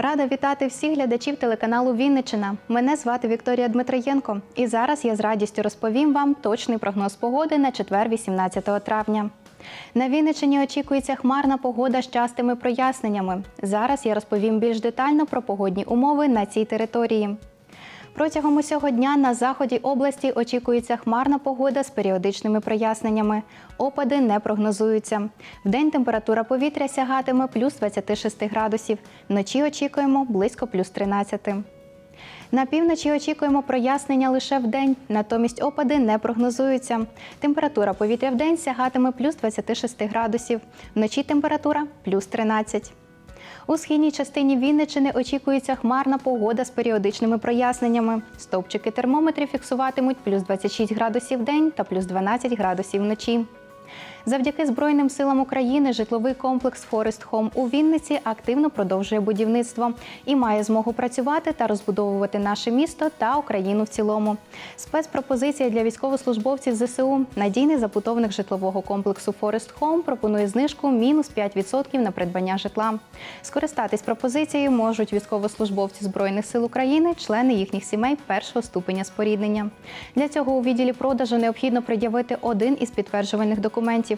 Рада вітати всіх глядачів телеканалу Вінничина. Мене звати Вікторія Дмитриєнко, і зараз я з радістю розповім вам точний прогноз погоди на четвер, 18 травня. На Вінничині очікується хмарна погода з частими проясненнями. Зараз я розповім більш детально про погодні умови на цій території. Протягом усього дня на заході області очікується хмарна погода з періодичними проясненнями. Опади не прогнозуються. Вдень температура повітря сягатиме плюс 26 градусів. Вночі очікуємо близько плюс 13. На півночі очікуємо прояснення лише вдень, натомість опади не прогнозуються. Температура повітря вдень сягатиме плюс 26 градусів. Вночі температура плюс 13. У східній частині Вінничини очікується хмарна погода з періодичними проясненнями. Стовпчики термометрів фіксуватимуть плюс 26 градусів в день та плюс 12 градусів вночі. Завдяки Збройним силам України житловий комплекс Форест Хом у Вінниці активно продовжує будівництво і має змогу працювати та розбудовувати наше місто та Україну в цілому. Спецпропозиція для військовослужбовців ЗСУ надійний забудовник житлового комплексу Форест Хом пропонує знижку мінус 5% на придбання житла. Скористатись пропозицією можуть військовослужбовці Збройних сил України, члени їхніх сімей першого ступеня споріднення. Для цього у відділі продажу необхідно пред'явити один із підтверджувальних документів.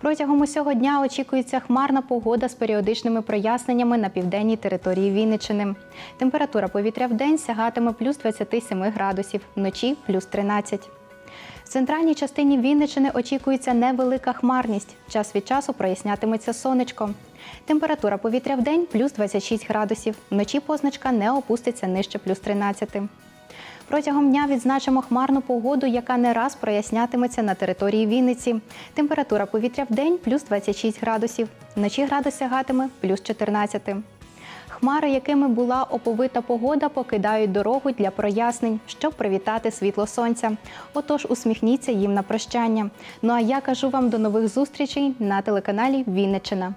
Протягом усього дня очікується хмарна погода з періодичними проясненнями на південній території Вінниччини. Температура повітря в день сягатиме плюс 27 градусів, вночі плюс 13. В центральній частині Вінниччини очікується невелика хмарність. Час від часу прояснятиметься сонечко. Температура повітря в день плюс 26 градусів. Вночі позначка не опуститься нижче плюс 13. Протягом дня відзначимо хмарну погоду, яка не раз прояснятиметься на території Вінниці. Температура повітря в день плюс 26 градусів. Вночі градус сягатиме плюс 14. Хмари, якими була оповита погода, покидають дорогу для прояснень, щоб привітати світло сонця. Отож, усміхніться їм на прощання. Ну а я кажу вам до нових зустрічей на телеканалі Вінниччина.